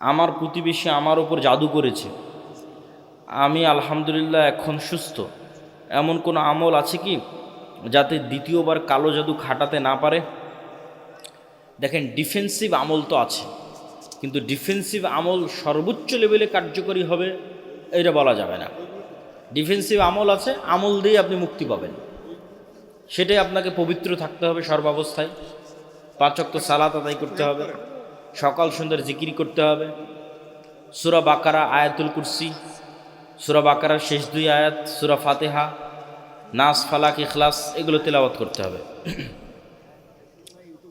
আমার প্রতিবেশী আমার ওপর জাদু করেছে। আমি আলহামদুলিল্লাহ এখন সুস্থ। এমন কোনো আমল আছে কি যাতে দ্বিতীয়বার কালো জাদু খাটাতে না পারে? দেখেন ডিফেন্সিভ আমল তো আছে, কিন্তু ডিফেন্সিভ আমল সর্বোচ্চ লেভেলে কার্যকরী হবে এটা বলা যাবে না। ডিফেন্সিভ আমল আছে, আমল দিয়ে আপনি মুক্তি পাবেন। সেটাই আপনাকে পবিত্র থাকতে হবে সর্বাবস্থায়। পাঁচক্ত সালাত আদায় করতে হবে। সকাল সুন্দর জিকির করতে হবে। সুরা বাকারা, আয়াতুল কুরসি। সুরা বাকারার শেষ দুই আয়াত, সুরা ফাতেহা, নাস, ফালাক, ইখলাস, এগুলো তেলাওয়াত করতে হবে।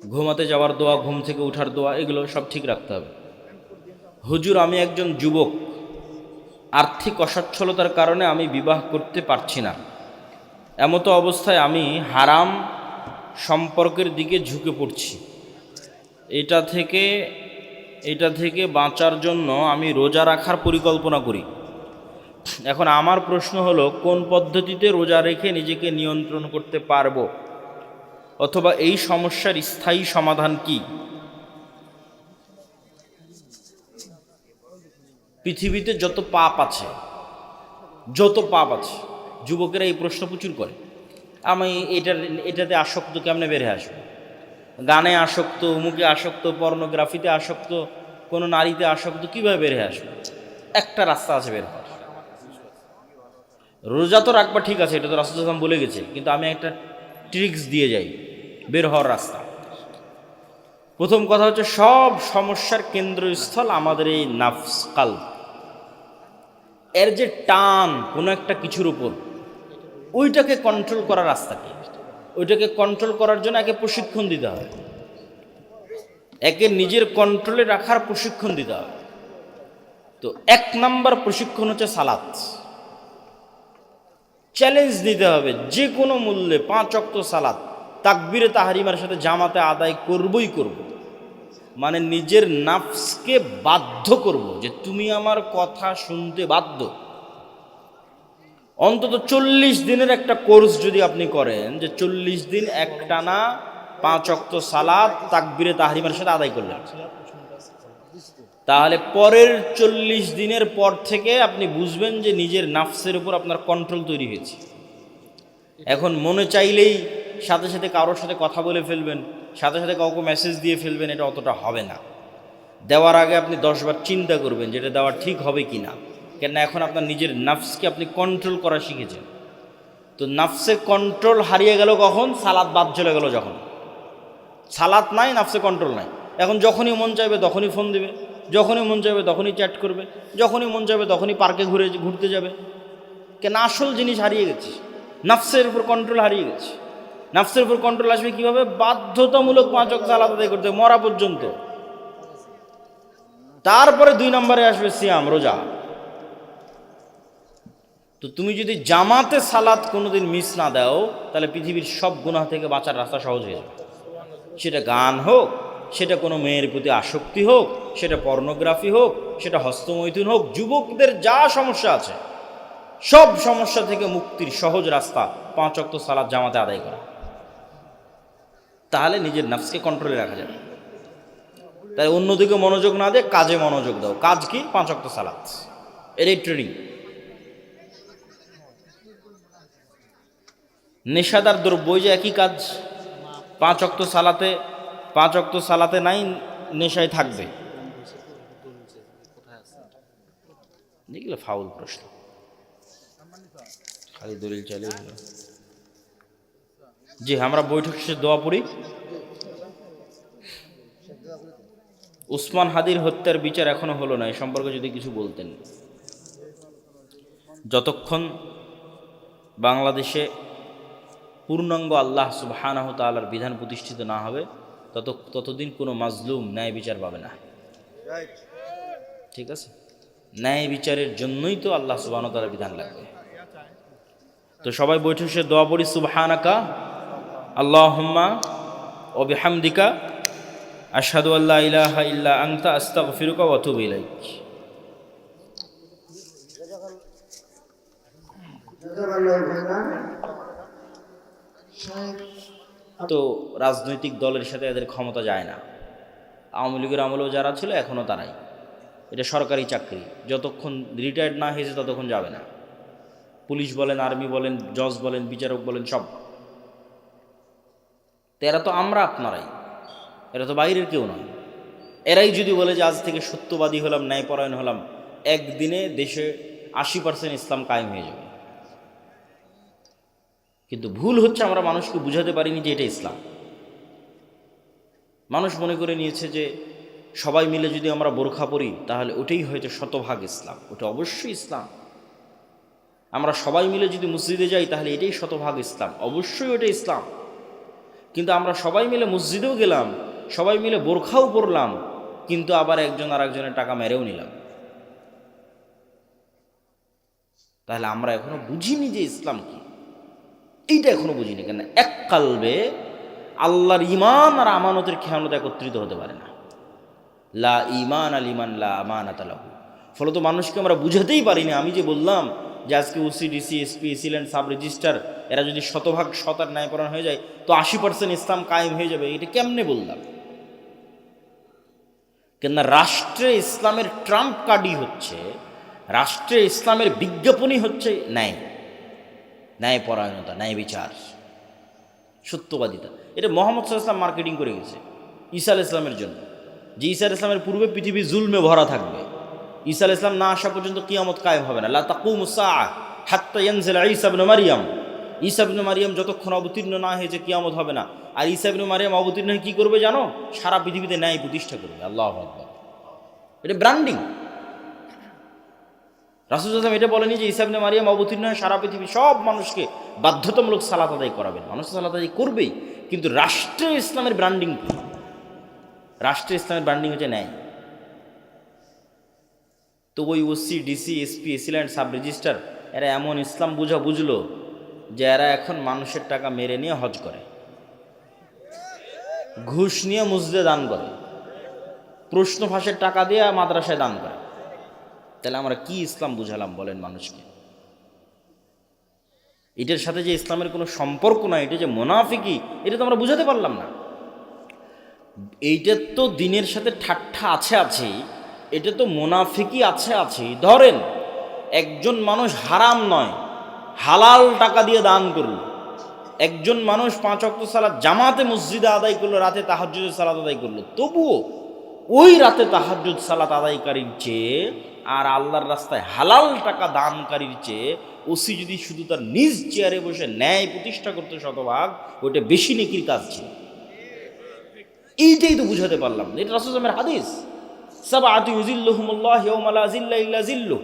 ঘুমাতে যাওয়ার দোয়া, ঘুম থেকে ওঠার দোয়া, এগুলো সব ঠিক রাখতে হবে। হুজুর, আমি একজন যুবক। আর্থিক অসচ্ছলতার কারণে আমি বিবাহ করতে পারছি না। এমতো অবস্থায় আমি হারাম সম্পর্কের দিকে ঝুঁকে পড়ছি। এটা থেকে এটা থেকে বাঁচার জন্য আমি রোজা রাখার পরিকল্পনা করি। এখন আমার প্রশ্ন হলো, কোন পদ্ধতিতে রোজা রেখে নিজেকে নিয়ন্ত্রণ করতে পারব? অথবা এই সমস্যার স্থায়ী সমাধান কি? পৃথিবীতে যত পাপ আছে, যত পাপ আছে, যুবকেরা এই প্রশ্ন প্রচুর করে। আমি এটার, এটাতে আসক্ত কেমনে বেড়ে আসব? গানে আসক্ত মুখে আসক্ত পর্নোগ্রাফিতে আসক্ত, কোনো নারীতে আসক্ত, কীভাবে বের হয়ে আসবে? একটা রাস্তা আছে বের হওয়ার। রোজা তো রাখবা ঠিক আছে, এটা তো রাসুলাম বলে গেছে, কিন্তু আমি একটা ট্রিক্স দিয়ে যাই, বের হওয়ার রাস্তা। প্রথম কথা হচ্ছে, সব সমস্যার কেন্দ্রস্থল আমাদের এই নাফস কাল এর যে টান, কোনো একটা কিছুর উপর, ওইটাকে কন্ট্রোল করার রাস্তা কি? ওইটাকে কন্ট্রোল করার জন্য একে প্রশিক্ষণ দিতে হবে। একে নিজের কন্ট্রোলে রাখার প্রশিক্ষণ দিতে হবে। তো এক নাম্বার প্রশিক্ষণ হচ্ছে সালাত। চ্যালেঞ্জ দিতে হবে যে কোনো মূল্যে পাঁচ অক্ত সালাত। তাকবিরে তাহারিমার সাথে জামাতে আদায় করবই করব। মানে নিজের নাফসকে বাধ্য করব যে তুমি আমার কথা শুনতে বাধ্য। অন্তত চল্লিশ দিনের একটা কোর্স যদি আপনি করেন, যে চল্লিশ দিন একটানা পাঁচ অক্ত সালাদ তাকবিরে তাহারিমার সাথে আদায় করলেন। তাহলে পরের চল্লিশ দিনের পর থেকে আপনি বুঝবেন যে নিজের নাফসের উপর আপনার কন্ট্রোল তৈরি হয়েছে। এখন মনে চাইলেই সাথে সাথে কারোর সাথে কথা বলে ফেলবেন, সাথে সাথে কাউকে মেসেজ দিয়ে ফেলবেন, এটা অতটা হবে না। দেওয়ার আগে আপনি দশবার চিন্তা করবেন যেটা দেওয়া ঠিক হবে কি না কেননা এখন আপনার নিজের নাফসকে আপনি কন্ট্রোল করা শিখেছেন। তো নাফসের কন্ট্রোল হারিয়ে গেল কখন? সালাদ বাদ চলে গেল যখন। সালাদ নাই নাফসে কন্ট্রোল নাই। এখন যখনই মন চাইবে তখনই ফোন দিবে। যখনই মন চাইবে তখনই চ্যাট করবে। যখনই মন চাইবে তখনই পার্কে ঘুরে ঘুরতে যাবে। কেন আসল জিনিস হারিয়ে গেছে। নাফসের উপর কন্ট্রোল হারিয়ে গেছে। নাফসের উপর কন্ট্রোল আসবে কীভাবে? বাধ্যতামূলক পাঁচ অক্ষ আলাদা আদায় করতে মরা পর্যন্ত। তারপরে দুই নম্বরে আসবে সিয়াম, রোজা। তো তুমি যদি জামাতে সালাত কোনোদিন মিস না দাও, তাহলে পৃথিবীর সব গুনাহ থেকে বাঁচার রাস্তা সহজ হয়ে যাবে। সেটা গান হোক, সেটা কোনো মেয়ের প্রতি আসক্তি হোক, সেটা পর্নোগ্রাফি হোক, সেটা হস্তমৈথুন হোক, যুবকদের যা সমস্যা আছে, সব সমস্যা থেকে মুক্তির সহজ রাস্তা পাঁচ অক্ত সালাদ জামাতে আদায় করা। তাহলে নিজের নাফসকে কন্ট্রোলে রাখা যাবে। তাই অন্যদিকে মনোযোগ না দিয়ে কাজে মনোযোগ দাও। কাজ কি? পাঁচ অক্ত সালাদ এটাই ট্রেনিং নেশাদার দ্রব্য, ওই যে একই কাজ, পাঁচ অক্ত সালাতে, পাঁচ অক্ত সালাতে নাই, নেশায় থাকবে। ফাউল প্রশ্ন। খালি দলিল চালিয়ে হলো। জি, আমরা বৈঠক শেষে দোয়া পড়ি। উসমান হাদির হত্যার বিচার এখনও হলো না, এ সম্পর্কে যদি কিছু বলতেন। যতক্ষণ বাংলাদেশে পূর্ণাঙ্গ আল্লাহ সুবহানাহু তাআলার বিধান প্রতিষ্ঠিত না হবে তত ততদিন কোনো মাজলুম ন্যায় বিচার পাবে না। ঠিক আছে? ন্যায় বিচারের জন্যই তো আল্লাহ সুবহানাহু তাআলার বিধান লাগবে। তো সবাই বৈঠক শেষে দোয়া পড়ি সুবহানাকা আল্লাহুম্মা ও বিহামদিকা আশহাদু আল্লা ইলাহা ইল্লা আংতা আস্তাগফিরুকা ফিরুকা আতুবু ইলাইক। তো রাজনৈতিক দলের সাথে এদের ক্ষমতা যায় না। আওয়ামী লীগের আমলেও যারা ছিল এখনও তারাই এটা সরকারি চাকরি। যতক্ষণ রিটায়ার্ড না হয়েছে, ততক্ষণ যাবে না। পুলিশ বলেন আর্মি বলেন, জজ বলেন, বিচারক বলেন, সব। এরা তো আমরা আপনারাই। এরা তো বাইরের কেউ নয়। এরাই যদি বলে যে, আজ থেকে সত্যবাদী হলাম, ন্যায়পরায়ণ হলাম, একদিনে দেশে আশি পার্সেন্ট ইসলাম কায়েম হয়ে যাবে। কিন্তু ভুল হচ্ছে আমরা মানুষকে বুঝাতে পারিনি যে এটা ইসলাম। মানুষ মনে করে নিয়েছে যে সবাই মিলে যদি আমরা বোরখা পরি, তাহলে ওটাই হয়তো শতভাগ ইসলাম। ওটা অবশ্যই ইসলাম। আমরা সবাই মিলে যদি মসজিদে যাই, তাহলে এটাই শতভাগ ইসলাম। অবশ্যই ওটা ইসলাম। কিন্তু আমরা সবাই মিলে মসজিদেও গেলাম, সবাই মিলে বোরখাও পরলাম, কিন্তু আবার একজন আর একজনের টাকা মেরেও নিলাম। তাহলে আমরা এখনও বুঝিনি যে ইসলাম কি। এইটা এখনও বুঝিনি কেন? এক কালবে আল্লাহর ইমান আর আমানতের খেয়ানত একত্রিত হতে পারে না। লা ইমান আল ইমান লা আমানাত আলাহু ফলত মানুষকে আমরা বুঝাতেই পারিনি। আমি যে বললাম যে আজকে OC, DC, SP AC land sub registrar, এরা যদি শতভাগ শতার ন্যায়পরায়ণ হয়ে যায়, তো আশি পার্সেন্ট ইসলাম কায়েম হয়ে যাবে। এটা কেমনে বললাম? কেননা রাষ্ট্রে ইসলামের ট্রাম্প কার্ডই হচ্ছে, রাষ্ট্রে ইসলামের বিজ্ঞাপনই হচ্ছে ন্যায়। ন্যায়পরায়ণতা ন্যায় বিচার। সত্যবাদিতা। এটা মোহাম্মদ সাল্লাম মার্কেটিং করে গেছে, ঈসা ইসলামের জন্য। যে ঈসা ইসলামের পূর্বে পৃথিবী জুলমে ভরা থাকবে, ঈসা ইসলাম না আসা পর্যন্ত কিয়ামত কায়েম হবে না। লা তাকুমু সাআ হাত্তা ইয়ানজিল ঈসা ইবনে মারিয়াম। ঈসা ইবনে মারিয়াম যতক্ষণ অবতীর্ণ না হয়েছে কিয়ামত হবে না। আর ঈসা ইবনে মারিয়াম অবতীর্ণ হয়ে কি করবে জানো? সারা পৃথিবীতে ন্যায় প্রতিষ্ঠা করবে। আল্লাহ এটা ব্র্যান্ডিং রাসুল আসলাম এটা বলেনি যে ইসাবনে মারিয়াম অবতীর্ণ হয়ে সারা পৃথিবী সব মানুষকে বাধ্যতামূলক সালাত আদায় করাবেন। মানুষ সালাত আদায় করবেই, কিন্তু রাষ্ট্রে ইসলামের ব্র্যান্ডিং কি? ইসলামের ব্র্যান্ডিং হচ্ছে ন্যায়। তো ওই OC DC SP AC land sub registrar এরা এমন ইসলাম বুঝা বুঝলো যে এরা এখন মানুষের টাকা মেরে নিয়ে হজ করে। ঘুষ নিয়ে মসজিদে দান করে। প্রশ্ন ফাঁসের টাকা দিয়ে মাদ্রাসায় দান করে। তাহলে আমরা কি ইসলাম বুঝালাম বলেন মানুষকে? এটার সাথে যে ইসলামের কোনো সম্পর্ক নাই, এটা যে মোনাফিকি, এটা তো আমরা বুঝাতে পারলাম না। এইটার তো দিনের সাথে ঠাট্টা আছে আছেই এটা তো মোনাফিকি আছে আছেই ধরেন, একজন মানুষ হারাম নয়, হালাল টাকা দিয়ে দান করল। একজন মানুষ পাঁচ অক্ট সালাদ জামাতে মসজিদে আদায় করল, রাতে তাহাজুদের সালাদ আদায় করল। তবুও ওই রাতে তাহাজুদ সালাত আদায়কারীর চেয়ে আর আল্লাহর রাস্তায় হালাল টাকা দানকারীর চেয়ে ওসি যদি শুধু তার নিজ চেয়ারে বসে ন্যায় প্রতিষ্ঠা করতে শতভাগ ওটা বেশি নেকির কাজ ছিল। এইটাই তো বুঝাতে পারলাম। এটা রাসুলের হাদিস। সব জিল্লু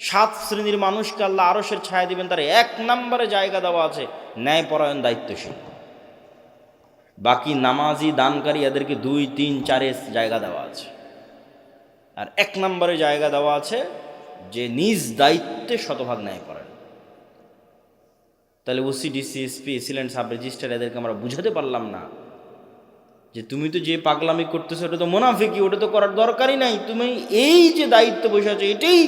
সাত শ্রেণির মানুষকে আল্লাহ আরসের ছায়া দিবেন, তার এক নম্বরে জায়গা দেওয়া আছে, ন্যায়পরায়ণ দায়িত্বশীল। বাকি নামাজি দানকারী এদেরকে দুই, তিন, চারে জায়গা দেওয়া আছে। আর এক নম্বরে জায়গা দেওয়া আছে যে নিজ দায়িত্বে শতভাগ ন্যায় করেন। তাহলে OC DC SP AC land sub registrar এদেরকে আমরা বুঝাতে পারলাম না যে তুমি তো যে পাগলামি করতেছো, ওটা তো মোনাফিকি ওটা তো করার দরকারই নাই। তুমি এই যে দায়িত্ব বসে আছো, এটাই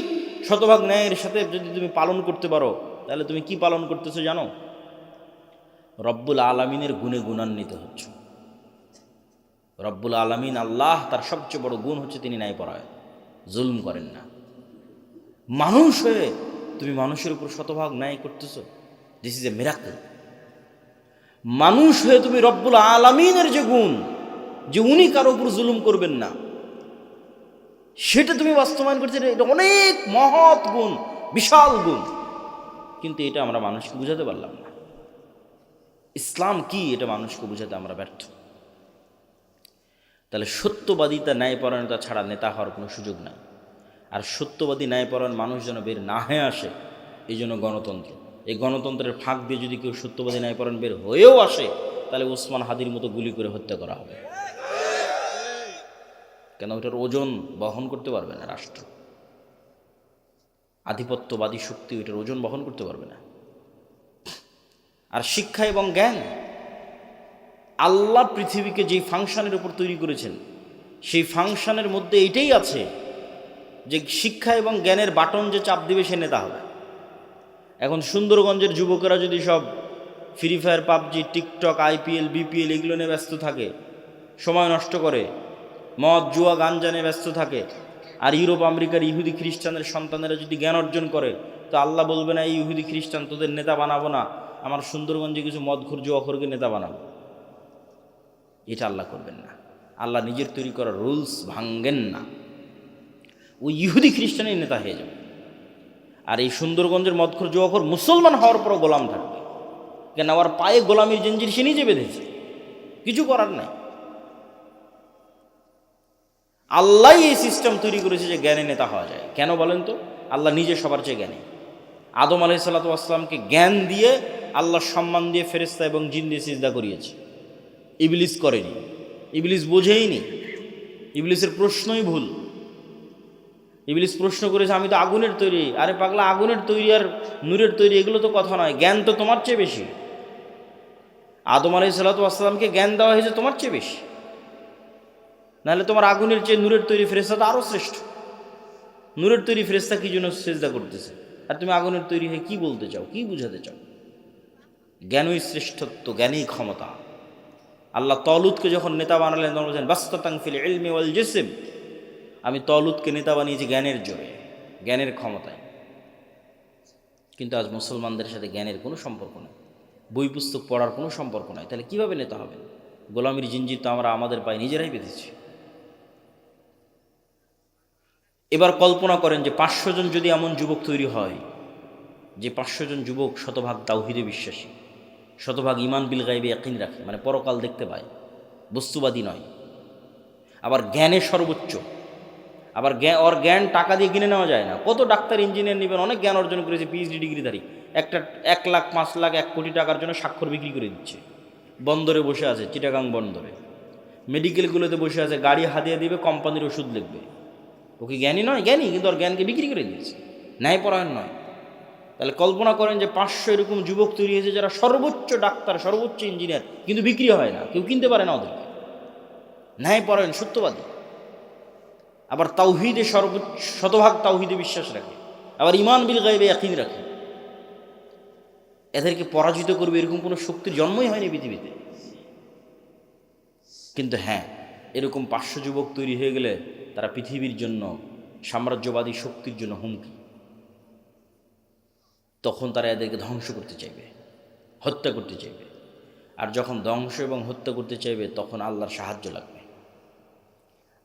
শতভাগ ন্যায়ের সাথে যদি তুমি পালন করতে পারো, তাহলে তুমি কি পালন করতেছো জানো? রব্বুল আলমিনের গুণে গুণান্বিত হচ্ছ। রব্বুল আলমিন আল্লাহ তার সবচেয়ে বড় গুণ হচ্ছে তিনি ন্যায় পড়ায় জুলুম করেন না। মানুষ হয়ে তুমি মানুষের উপর শতভাগ ন্যায় করতেছ দিস ইজ এ মিরাকল মানুষ হয়ে তুমি রব্বুল আলমিনের যে গুণ, যে উনি কারও উপর জুলুম করবেন না, সেটা তুমি বাস্তবায়ন করছ এটা অনেক মহৎ গুণ, বিশাল গুণ। কিন্তু এটা আমরা মানুষকে বুঝাতে পারলাম না। ইসলাম কি এটা মানুষকে বুঝাতে আমরা ব্যর্থ। তাহলে সত্যবাদিতা ন্যায়পরায়ণতা ছাড়া নেতা হওয়ার কোনো সুযোগ নাই। আর সত্যবাদী ন্যায়পরায়ণ মানুষ যেন বের না হয়ে আসে, এই জন্য গণতন্ত্র। এই গণতন্ত্রের ফাঁক দিয়ে যদি কেউ সত্যবাদী ন্যায়পরায়ণ বের হয়েও আসে, তাহলে ওসমান হাদির মতো গুলি করে হত্যা করা হবে। কেন ওটার ওজন বহন করতে পারবে না রাষ্ট্র? আধিপত্যবাদী শক্তি ওইটার ওজন বহন করতে পারবে না। আর শিক্ষা এবং জ্ঞান আল্লাহ পৃথিবীকে যেই ফাংশনের উপর তৈরি করেছেন, সেই ফাংশনের মধ্যে এটাই আছে যে শিক্ষা এবং জ্ঞানের বাটন যে চাপ দিবে সে নেতা হবে। এখন সুন্দরগঞ্জের যুবকেরা যদি সব Free Fire PUBG, TikTok, IPL, BPL এগুলো নিয়ে ব্যস্ত থাকে, সময় নষ্ট করে, মদ, জুয়া গান জানে ব্যস্ত থাকে, আর ইউরোপ, আমেরিকার ইহুদি খ্রিস্টানের সন্তানেরা যদি জ্ঞান অর্জন করে, তো আল্লাহ বলবে না, এই ইহুদি খ্রিস্টান, তোদের নেতা বানাবো না, আমার সুন্দরগঞ্জে কিছু মদখুর, জুয়াখরকে নেতা বানাবো। এটা আল্লাহ করবেন না। আল্লাহ নিজের তৈরি করা রুলস ভাঙ্গেন না। ওই ইহুদি খ্রিস্টানের নেতা হয়ে যাবে। আর এই সুন্দরগঞ্জের মদখর জুয়াখর মুসলমান হওয়ার পরও গোলাম থাকবে। কেন আমার পায়ে গোলামির জঞ্জির সে নিজে বেঁধেছে কিছু করার নাই। আল্লাহ এই সিস্টেম তৈরি করেছে যে জ্ঞানে নেতা হওয়া যায়। কেন বলেন তো? আল্লাহ নিজে সবার চেয়ে জ্ঞানী। আদম আলাই সাল্লাতামকে জ্ঞান দিয়ে আল্লাহ সম্মান দিয়ে ফেরেস্তা এবং জিন দিয়ে সিজদা করিয়েছে। ইবলিস করেনি। ইবলিস বোঝেইনি। ইবলিসের প্রশ্নই ভুল। ইবলিস প্রশ্ন করেছে, আমি তো আগুনের তৈরি। আরে পাগলা, আগুনের তৈরি আর নূরের তৈরি, এগুলো তো কথা নয়। জ্ঞান তো তোমার চেয়ে বেশি। আদম আলাই সাল্লাতামকে জ্ঞান দেওয়া হয়েছে তোমার চেয়ে বেশি। নাহলে তোমার আগুনের চেয়ে নূরের তৈরি ফেরেস্তা তো আরও শ্রেষ্ঠ। নূরের তৈরি ফেরেস্তা কি জন্য সেজদা করতেছে? আর তুমি আগুনের তৈরি হয়ে কী বলতে চাও? কি বুঝাতে চাও? জ্ঞানই শ্রেষ্ঠত্ব, জ্ঞানই ক্ষমতা। আল্লাহ তলুদকে যখন নেতা বানালেন, তখন বলছেন, বাস্ততাং ফিল ইলমি ওয়াল জেসেম। আমি তলুদকে নেতা বানিয়েছি জ্ঞানের জোরে, জ্ঞানের ক্ষমতায়। কিন্তু আজ মুসলমানদের সাথে জ্ঞানের কোনো সম্পর্ক নেই, বই পুস্তক পড়ার কোনো সম্পর্ক নাই। তাহলে কীভাবে নেতা হবেন? গোলামির জিঞ্জির তো আমরা আমাদের পায়ে নিজেরাই বেঁধেছি। এবার কল্পনা করেন যে পাঁচশো জন যদি এমন যুবক তৈরি হয়, যে পাঁচশো জন যুবক শতভাগ তাওহিদে বিশ্বাসী শতভাগ ইমান বিল গাইবে একই রাখে মানে পরকাল দেখতে পায়। বস্তুবাদী নয়। আবার জ্ঞানে সর্বোচ্চ। আবার জ্ঞান ওর জ্ঞান টাকা দিয়ে কিনে নেওয়া যায় না। কত ডাক্তার, ইঞ্জিনিয়ার নেবেন, অনেক জ্ঞান অর্জন করেছে পিএইচডি ডিগ্রিধারী একটা, এক লাখ, পাঁচ লাখ, এক কোটি টাকার জন্য স্বাক্ষর বিক্রি করে দিচ্ছে। বন্দরে বসে আছে, চিটাগাং বন্দরে। মেডিকেলগুলোতে বসে আছে, গাড়ি হাতিয়ে দিবে, কোম্পানির ওষুধ লিখবে। ও কি জ্ঞানী নয়? জ্ঞানী, কিন্তু ওর জ্ঞানকে বিক্রি করে দিয়েছে। ন্যায়পরায়ণ নয়। তাহলে কল্পনা করেন যে পাঁচশো এরকম যুবক তৈরি হয়েছে যারা সর্বোচ্চ ডাক্তার, সর্বোচ্চ ইঞ্জিনিয়ার, কিন্তু বিক্রি হয় না, কেউ কিনতে পারে না ওদেরকে। ন্যায় ন্যায়পরায়ণ সত্যবাদী। আবার তাওহিদে সর্বোচ্চ, শতভাগ তাওহিদে বিশ্বাস রাখে। আবার ইমান বিল গাইবে একই রাখে। এদেরকে পরাজিত করবে এরকম কোনো শক্তির জন্মই হয়নি পৃথিবীতে। কিন্তু হ্যাঁ এরকম পাঁচশো যুবক তৈরি হয়ে গেলে তারা পৃথিবীর জন্য সাম্রাজ্যবাদী শক্তির জন্য হুমকি। তখন তারা এদেরকে ধ্বংস করতে চাইবে, হত্যা করতে চাইবে। আর যখন ধ্বংস এবং হত্যা করতে চাইবে, তখন আল্লাহর সাহায্য লাগবে।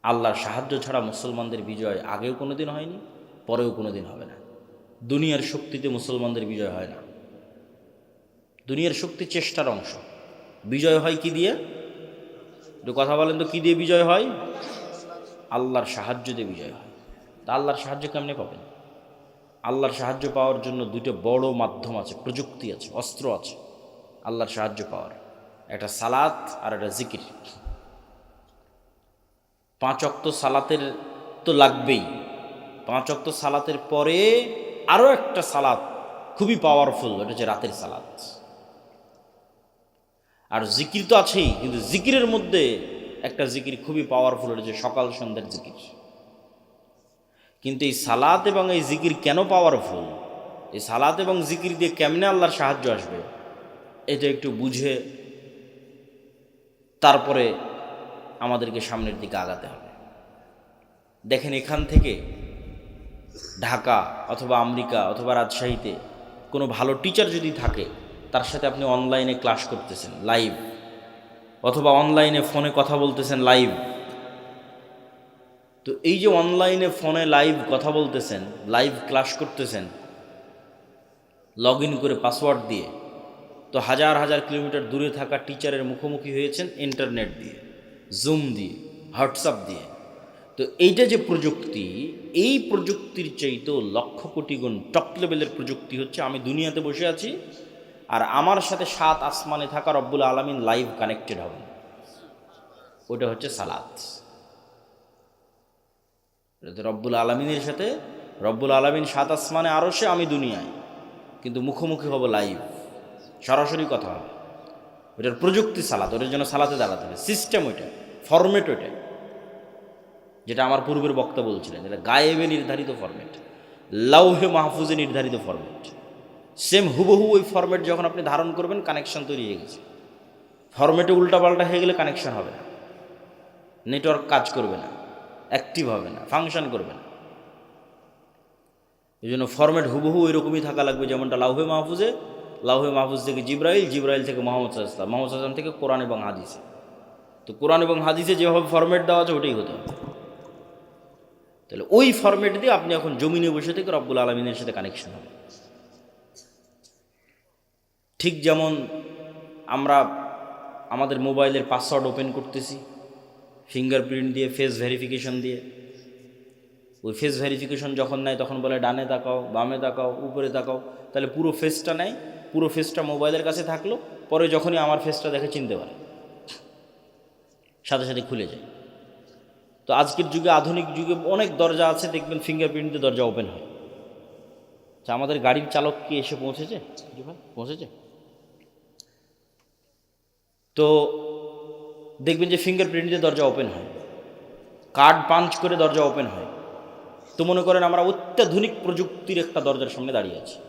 আল্লাহর সাহায্য ছাড়া মুসলমানদের বিজয় আগেও কোনো দিন হয়নি, পরেও কোনো দিন হবে না। দুনিয়ার শক্তিতে মুসলমানদের বিজয় হয় না। দুনিয়ার শক্তি চেষ্টার অংশ। বিজয় হয় কি দিয়ে? একটু কথা বলেন তো, কী দিয়ে বিজয় হয়? আল্লাহর সাহায্য দিয়ে বিজয় হয়। তা আল্লাহর সাহায্য কেমনে পাবেন? আল্লাহর সাহায্য পাওয়ার জন্য দুটো বড় মাধ্যম আছে, প্রযুক্তি আছে, অস্ত্র আছে, আল্লাহর সাহায্য পাওয়ার। একটা সালাত আর একটা জিকির। পাঁচ অক্ত সালাতের তো লাগবেই। পাঁচ অক্ত সালাতের পরে আরও একটা সালাত খুবই পাওয়ারফুল এটা হচ্ছে রাতের সালাত। আর জিকির তো আছেই, কিন্তু জিকিরের মধ্যে একটা জিকির খুবই পাওয়ারফুল এটা হচ্ছে সকাল সন্ধ্যার জিকির। কিন্তু এই সালাত এবং এই জিকির কেন পাওয়ারফুল এই সালাত এবং জিকির দিয়ে কেমনে আল্লাহর সাহায্য আসবে? এটা একটু বুঝে তারপরে আমাদেরকে সামনের দিকে আগাতে হবে। দেখেন এখান থেকে ঢাকা অথবা আমেরিকা অথবা রাজশাহীতে কোনো ভালো টিচার যদি থাকে, তার সাথে আপনি অনলাইনে ক্লাস করতেছেন লাইভ অথবা অনলাইনে ফোনে কথা বলতেছেন লাইভ তো এই যে অনলাইনে ফোনে লাইভ কথা বলতেছেন লাইভ ক্লাস করতেছেন লগ ইন করে পাসওয়ার্ড দিয়ে, তো হাজার হাজার কিলোমিটার দূরে থাকা টিচারের মুখোমুখি হয়েছেন ইন্টারনেট দিয়ে জুম দিয়ে হোয়াটসঅ্যাপ দিয়ে। তো এইটা যে প্রযুক্তি, এই প্রযুক্তির চাইতেও লক্ষ কোটি গুণ টপ লেভেলের প্রযুক্তি হচ্ছে আমি দুনিয়াতে বসে আছি আর আমার সাথে সাত আসমানে থাকা রব্বুল আলমিন লাইভ কানেক্টেড হবেন। ওটা হচ্ছে এটা রব্বুল আলমিনের সাথে, রব্বুল আলমিন সাত আসমানে আরও সে আমি দুনিয়ায়। কিন্তু মুখোমুখি হব লাইভ সরাসরি কথা হবে। ওটার প্রযুক্তি সালাত, ওটার জন্য সালাতে দাঁড়াতে হবে। সিস্টেম ওইটা ফরম্যাট ওইটা। যেটা আমার পূর্বের বক্তা বলছিলেন, যেটা গায়েবে নির্ধারিত ফরম্যাট লাউহে মাহফুজে নির্ধারিত ফরম্যাট সেম হুবহু ওই ফরম্যাট যখন আপনি ধারণ করবেন কানেকশন তৈরি হয়ে গেছে। ফরম্যাটে উল্টাপাল্টা হয়ে গেলে কানেকশন হবে না। নেটওয়ার্ক কাজ করবে না। অ্যাক্টিভ হবে না ফাংশন করবে না। এই জন্য ফরম্যাট হুবহু এরকমই থাকা লাগবে যেমনটা লাউহে মাহফুজে, লাউহে মাহফুজ থেকে জিব্রাইল জিব্রাইল থেকে মোহাম্মদ সাল্লাম মোহাম্মদ সাল্লাম থেকে কোরআন এবং হাদিসে। তো কোরআন এবং হাদিসে যেভাবে ফরম্যাট দেওয়া আছে ওটাই হতে হবে। তাহলে ওই ফরম্যাট দিয়ে আপনি এখন জমিনে বসে থেকে রব্বুল আলমিনের সাথে কানেকশন হবে। ঠিক যেমন আমরা আমাদের মোবাইলের পাসওয়ার্ড ওপেন করতেছি ফিঙ্গারপ্রিন্ট দিয়ে ফেস ভেরিফিকেশন দিয়ে। ওই ফেস ভেরিফিকেশন যখন নেয়, তখন বলে, ডানে তাকাও, বামে তাকাও, উপরে তাকাও। তাহলে পুরো ফেসটা নেয়, পুরো ফেসটা মোবাইলের কাছে থাকল, পরে যখনই আমার ফেসটা দেখে চিনতে পারে। সাথে সাথে খুলে যায়। তো আজকের যুগে, আধুনিক যুগে অনেক দরজা আছে, দেখবেন ফিঙ্গারপ্রিন্ট দরজা ওপেন হয়। আচ্ছা আমাদের গাড়ির চালক কি এসে পৌঁছেছে? পৌঁছেছে? তো দেখবেন যে ফিঙ্গারপ্রিন্ট দিয়ে দরজা ওপেন হয়। কার্ড পাঞ্চ করে দরজা ওপেন হয়। তো মনে করেন আমরা অত্যাধুনিক প্রযুক্তির একটা দরজার সামনে দাঁড়িয়ে আছি।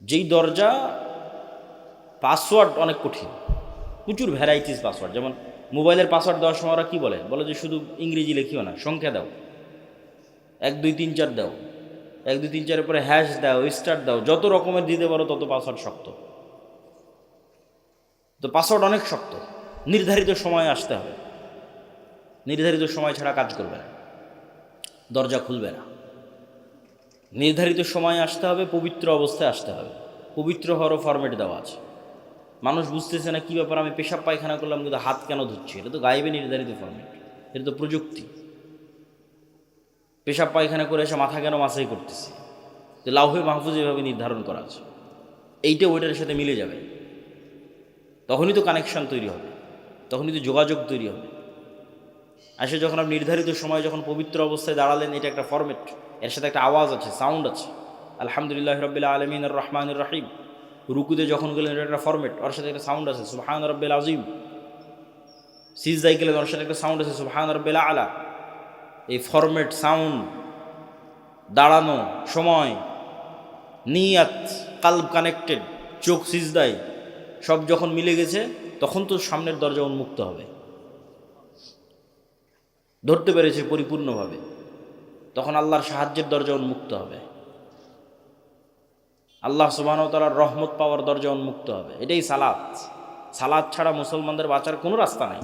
যেই দরজা পাসওয়ার্ড অনেক কঠিন। প্রচুর ভ্যারাইটিস পাসওয়ার্ড যেমন মোবাইলের পাসওয়ার্ড দেওয়ার সময় ওরা কী বলে? বলে যে শুধু ইংরেজি লেখিও না, সংখ্যা দাও। এক, দুই, তিন, চার দাও। এক, দুই, তিন, চারের পরে হ্যাশ দাও স্টার দাও। যত রকমের দিতে পারো তত পাসওয়ার্ড শক্ত। তো পাসওয়ার্ড অনেক শক্ত। নির্ধারিত সময় আসতে হবে। নির্ধারিত সময় ছাড়া কাজ করবে না। দরজা খুলবে না। নির্ধারিত সময় আসতে হবে, পবিত্র অবস্থায় আসতে হবে। পবিত্র হওয়ারও ফরম্যাট দেওয়া আছে। মানুষ বুঝতেছে না কী ব্যাপার, আমি পেশাব পায়খানা করলাম, কিন্তু হাত কেন ধুচ্ছি? এটা তো গায়েবে নির্ধারিত ফরম্যাট এটা তো প্রযুক্তি। পেশাব পায়খানা করে এসে মাথা কেন মাসাই করতেছে? তো লাউহে মাহফুজ এভাবে নির্ধারণ করা আছে। এইটা ওইটার সাথে মিলে যাবে। তখনই তো কানেকশন তৈরি হবে। তখনই তো যোগাযোগ তৈরি হবে। আসে যখন আপনি নির্ধারিত সময় যখন পবিত্র অবস্থায় দাঁড়ালেন, এটা একটা ফরম্যাট এর সাথে একটা আওয়াজ আছে সাউন্ড আছে। আলহামদুলিল্লাহ রবিল্লা আলমিন রহমান রাহিম। রুকুতে যখন গেলেন, এটা একটা ফরম্যাট ওর সাথে একটা সাউন্ড আছে, সুবহান রব্বেল আজিম সিজদাই গেলেন, ওর সাথে একটা সাউন্ড আছে, সুবহান রব্বেল আলা। এই ফরম্যাট সাউন্ড দাঁড়ানো, সময়, নিয়াত, কাল্ব কানেক্টেড চোখ সিজদাই সব যখন মিলে গেছে তখন তো সামনের দরজা উন্মুক্ত হবে। ধরতে পেরেছে পরিপূর্ণভাবে। তখন আল্লাহর সাহায্যের দরজা উন্মুক্ত হবে। আল্লাহ সুবাহতালার রহমত পাওয়ার দরজা উন্মুক্ত হবে। এটাই সালাদ সালাদ ছাড়া মুসলমানদের বাঁচার কোনো রাস্তা নাই।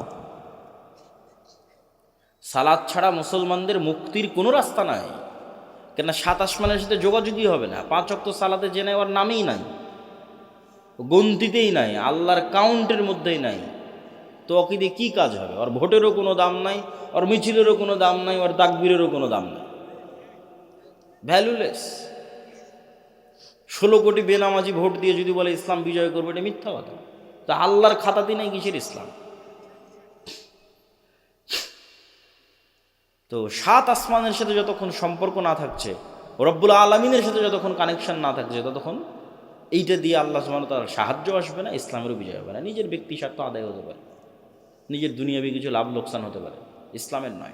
সালাদ ছাড়া মুসলমানদের মুক্তির কোনো রাস্তা নাই। কেন সাত আসমানের সাথে যোগাযোগই হবে না। পাঁচ অক্ত সালাতে জেনে নেওয়ার নামেই নাই। গন্তিতেই নাই, আল্লাহর কাউন্টের মধ্যেই নাই। তো ওকে দিয়ে কী কাজ হবে? ওর ভোটেরও কোনো দাম নাই, ওর মিছিলেরও কোনো দাম নাই, ওর দাগবীরেরও কোনো দাম নাই। ভ্যালুলেস ষোলো কোটি বেনামাজি ভোট দিয়ে যদি বলে ইসলাম বিজয় করবে, এটা মিথ্যা কথা। তা আল্লাহর খাতাতে নেই কিসের ইসলাম? তো সাত আসমানের সাথে যতক্ষণ সম্পর্ক না থাকছে, রব্বুল আলমিনের সাথে যতক্ষণ কানেকশন না থাকছে, ততক্ষণ এইটা দিয়ে আল্লাহ সুমান তার সাহায্য আসবে না, ইসলামেরও বিজয় হবে না। নিজের ব্যক্তি স্বার্থ আদায় হতে পারে। নিজের দুনিয়াবি কিছু লাভ লোকসান হতে পারে। ইসলামের নয়।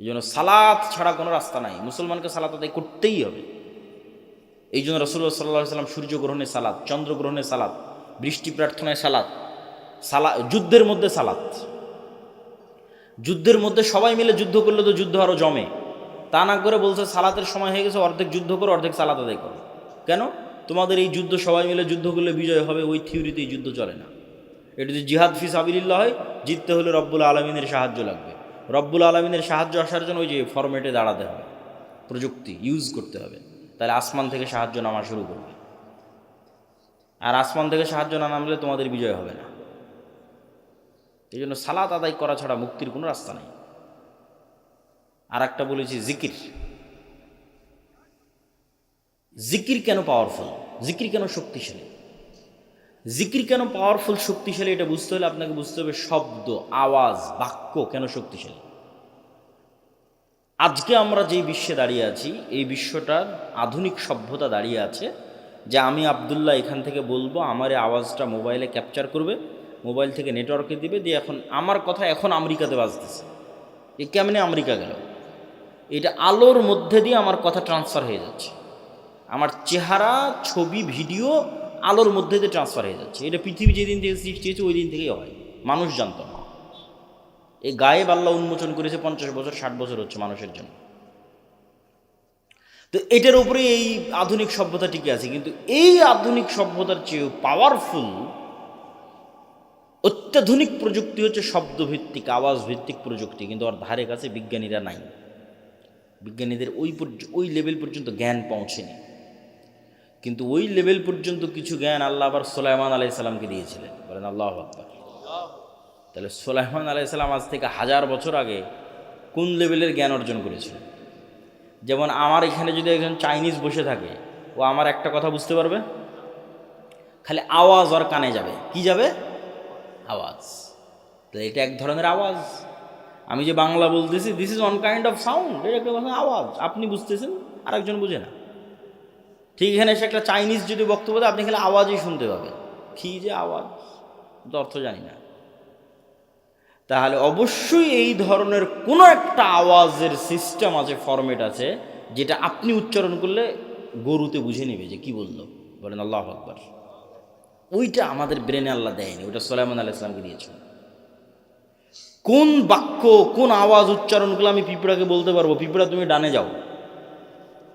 এই জন্য সালাত ছাড়া কোনো রাস্তা নাই। মুসলমানকে সালাত আদায় করতেই হবে। এই জন্য রসুল্লাহ সাল্লাহ সাল্লাম সূর্যগ্রহণে সালাত চন্দ্রগ্রহণে সালাত, বৃষ্টি প্রার্থনায় সালাত, সালা, যুদ্ধের মধ্যে সালাত। যুদ্ধের মধ্যে সবাই মিলে যুদ্ধ করলে তো যুদ্ধ আরও জমে। তা না করে বলছে সালাতের সময় হয়ে গেছে, অর্ধেক যুদ্ধ করো, অর্ধেক সালাত আদায় করো। কেন? তোমাদের এই যুদ্ধ, সবাই মিলে যুদ্ধ করলে বিজয় হবে, ওই থিওরিতে এই যুদ্ধ চলে না। এটা যদি জিহাদ ফি সাবিল্লাহ হয়, জিততে হলে রব্বুল আলমিনের সাহায্য লাগবে। রব্বুল আলমিনের সাহায্য আসার জন্য ওই যে ফরম্যাটে দাঁড়াতে হবে, প্রযুক্তি ইউজ করতে হবে। তাহলে আসমান থেকে সাহায্য নামা শুরু করবে। আর আসমান থেকে সাহায্য না নামলে তোমাদের বিজয় হবে না। এই জন্য সালাত আদায় করা ছাড়া মুক্তির কোনো রাস্তা নেই। আর একটা বলেছি জিকির। জিকির কেন পাওয়ারফুল জিকির কেন শক্তিশালী? জিকির কেন পাওয়ারফুল শক্তিশালী এটা বুঝতে হলে আপনাকে বুঝতে হবে শব্দ, আওয়াজ, বাক্য কেন শক্তিশালী? আজকে আমরা যেই বিশ্বে দাঁড়িয়ে আছি, এই বিশ্বটার আধুনিক সভ্যতা দাঁড়িয়ে আছে, যে আমি আবদুল্লাহ এখান থেকে বলব, আমার এই আওয়াজটা মোবাইলে ক্যাপচার করবে, মোবাইল থেকে নেটওয়ার্কে দিবে, দিয়ে এখন আমার কথা এখন আমেরিকাতে বাজতেছে। এ কেমনে আমেরিকা গেল? এটা আলোর মধ্যে দিয়ে আমার কথা ট্রান্সফার হয়ে যাচ্ছে। আমার চেহারা, ছবি, ভিডিও আলোর মধ্যে দিয়ে ট্রান্সফার হয়ে যাচ্ছে। এটা পৃথিবী যেদিন থেকে সৃষ্টি হয়েছে ওই দিন থেকেই হয়। মানুষ জানত। না এই গায়েব আল্লাহ উন্মোচন করেছে পঞ্চাশ বছর, ষাট বছর হচ্ছে মানুষের জন্য। তো এটার উপরে এই আধুনিক সভ্যতা টিকে আছে। কিন্তু এই আধুনিক সভ্যতার চেয়েও পাওয়ারফুল অত্যাধুনিক প্রযুক্তি হচ্ছে শব্দভিত্তিক আওয়াজ ভিত্তিক প্রযুক্তি। কিন্তু আর ধারে কাছে বিজ্ঞানীরা নাই। বিজ্ঞানীদের ওই ওই লেভেল পর্যন্ত জ্ঞান পৌঁছেনি। কিন্তু ওই লেভেল পর্যন্ত কিছু জ্ঞান আল্লাহ আবার সোলাইমান আলাইসাল্লামকে দিয়েছিলেন। বলেন, আল্লাহ আকবর। তাহলে সোলাইমান আলাইসাল্লাম আজ থেকে হাজার বছর আগে কোন লেভেলের জ্ঞান অর্জন করেছিলেন? যেমন আমার এখানে যদি একজন চাইনিজ বসে থাকে, ও আমার একটা কথা বুঝতে পারবে? খালি আওয়াজ ওর কানে যাবে। কি যাবে? আওয়াজ। তো এটা এক ধরনের আওয়াজ। আমি যে বাংলা বলতেছি this is one kind of sound এটা একটা আওয়াজ। আপনি বুঝতেছেন, আরেকজন বুঝে না। ঠিক এখানে এসে একটা চাইনিজ যদি বক্তব্য দেয়, আপনি খালি আওয়াজই শুনতে পাবেন। কী যে আওয়াজ? অর্থ জানি না। তাহলে অবশ্যই এই ধরনের কোনো একটা আওয়াজের সিস্টেম আছে ফরম্যাট আছে, যেটা আপনি উচ্চারণ করলে গরুতে বুঝে নেবে যে কি বলল। বলেন, আল্লাহ আকবর। ওইটা আমাদের ব্রেনে আল্লাহ দেয়নি, ওইটা সোলাইমান আল্লাহ ইসলামকে দিয়েছে কোন বাক্য, কোন আওয়াজ উচ্চারণ করলে আমি পিঁপড়াকে বলতে পারব? পিঁপড়া, তুমি ডানে যাও।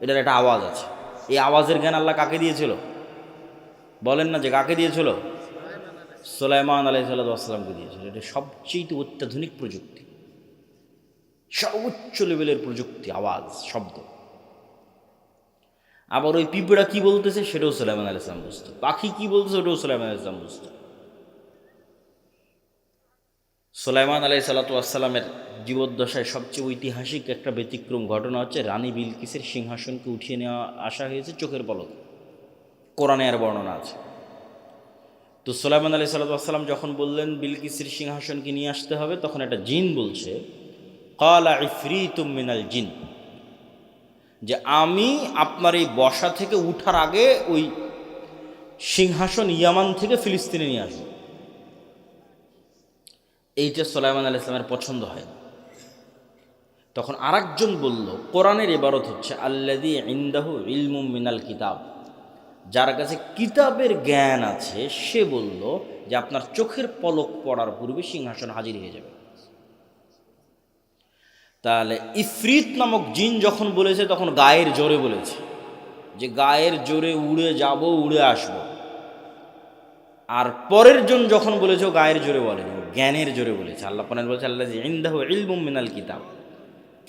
এটার একটা আওয়াজ আছে। এই আওয়াজের জ্ঞান আল্লাহ কাকে দিয়েছিল? বলেন না যে কাকে দিয়েছিল? সোলাইমান আলাই সাল্লামকে দিয়েছিল। এটা সবচেয়ে অত্যাধুনিক প্রযুক্তি। সর্বোচ্চ লেভেলের প্রযুক্তি, আওয়াজ, শব্দ। আবার ওই পিঁপড়া কি বলতেছে? সেটাও সোলাইমান আলাহ ইসলাম বুঝতো। পাখি কি বলতেছে? ওটাও সোলাইমান আলাহ ইসলাম বুঝতো। সোলাইমান আলাই সাল্লাতামের জীবদ্দশায় সবচেয়ে ঐতিহাসিক একটা ব্যতিক্রম ঘটনা হচ্ছে রানী বিলকিসের সিংহাসনকে উঠিয়ে নেওয়া আসা হয়েছে চোখের পলক। কোরআনে আর বর্ণনা আছে। তো সোলাইমান আলি সাল্লাম যখন বললেন, বিলকিসের সিংহাসনকে নিয়ে আসতে হবে, তখন একটা জিন বলছে, কালা ইফরিতুম মিনাল জিন। যে আমি আপনার এই বসা থেকে উঠার আগে ওই সিংহাসন ইয়ামান থেকে ফিলিস্তিনে নিয়ে আসব। এইটা সোলাইমান আল ইসলামের পছন্দ হয় তখন আরেকজন বলল, কোরআনের এবারত হচ্ছে আল্লাদি ইন্দাহু ইলমুম মিনাল কিতাব। যার কাছে কিতাবের জ্ঞান আছে, সে বলল যে আপনার চোখের পলক পড়ার পূর্বে সিংহাসন হাজির হয়ে যাবে। তাহলে ইফরিত নামক জিন যখন বলেছে, তখন গায়ের জোরে বলেছে যে গায়ের জোরে উড়ে যাব, উড়ে আসব। আর পরের জন যখন বলেছে গায়ের জোরে বলেনি, জ্ঞানের জোরে বলেছে। আল্লাহ পনেরো বলেছে আল্লাহ ইন্দাহ ইলমুম মিনাল কিতাব।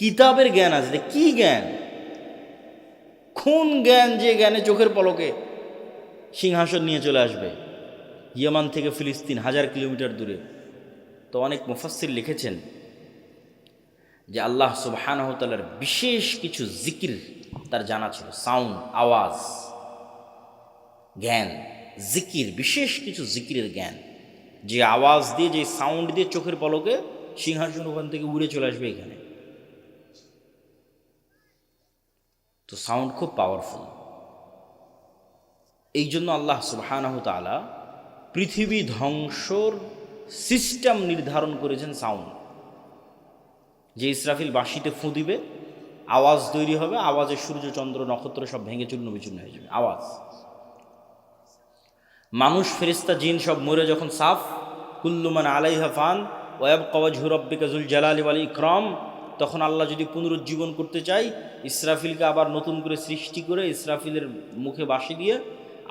কিতাবের জ্ঞান আছে। কি জ্ঞান? কোন জ্ঞান যে জ্ঞানে চোখের পলকে সিংহাসন নিয়ে চলে আসবে? ইয়েমান থেকে ফিলিস্তিন হাজার কিলোমিটার দূরে। তো অনেক মুফাসির লিখেছেন যে আল্লাহ সুবাহানহতালার বিশেষ কিছু জিকির তার জানা ছিল। সাউন্ড, আওয়াজ, জ্ঞান, জিকির, বিশেষ কিছু জিকিরের জ্ঞান। যে আওয়াজ দিয়ে, যে সাউন্ড দিয়ে চোখের পলকে সিংহাসন ওখান থেকে উড়ে চলে আসবে এখানে। তো সাউন্ড খুব পাওয়ারফুল। এই জন্য আল্লাহ সুবাহানাহ পৃথিবী ধ্বংসর সিস্টেম নির্ধারণ করেছেন সাউন্ড। যে ইসরাফিল বাঁশিতে ফুঁ দিবে, আওয়াজ তৈরি হবে, আওয়াজে সূর্য, চন্দ্র, নক্ষত্র সব ভেঙে চূর্ণ বিচূর্ণ হয়ে যাবে, আওয়াজ। মানুষ ফেরিস্তা জিন সব মরে যখন সাফ কুল্লুমান আলাইহা ফান ওয়াব কওয়াজ হুরব্বিকা জুল জালালি আলী ইকরম তখন আল্লাহ যদি পুনরুজ্জীবন করতে চাই ইসরাফিলকে আবার নতুন করে সৃষ্টি করে ইসরাফিলের মুখে বাসি দিয়ে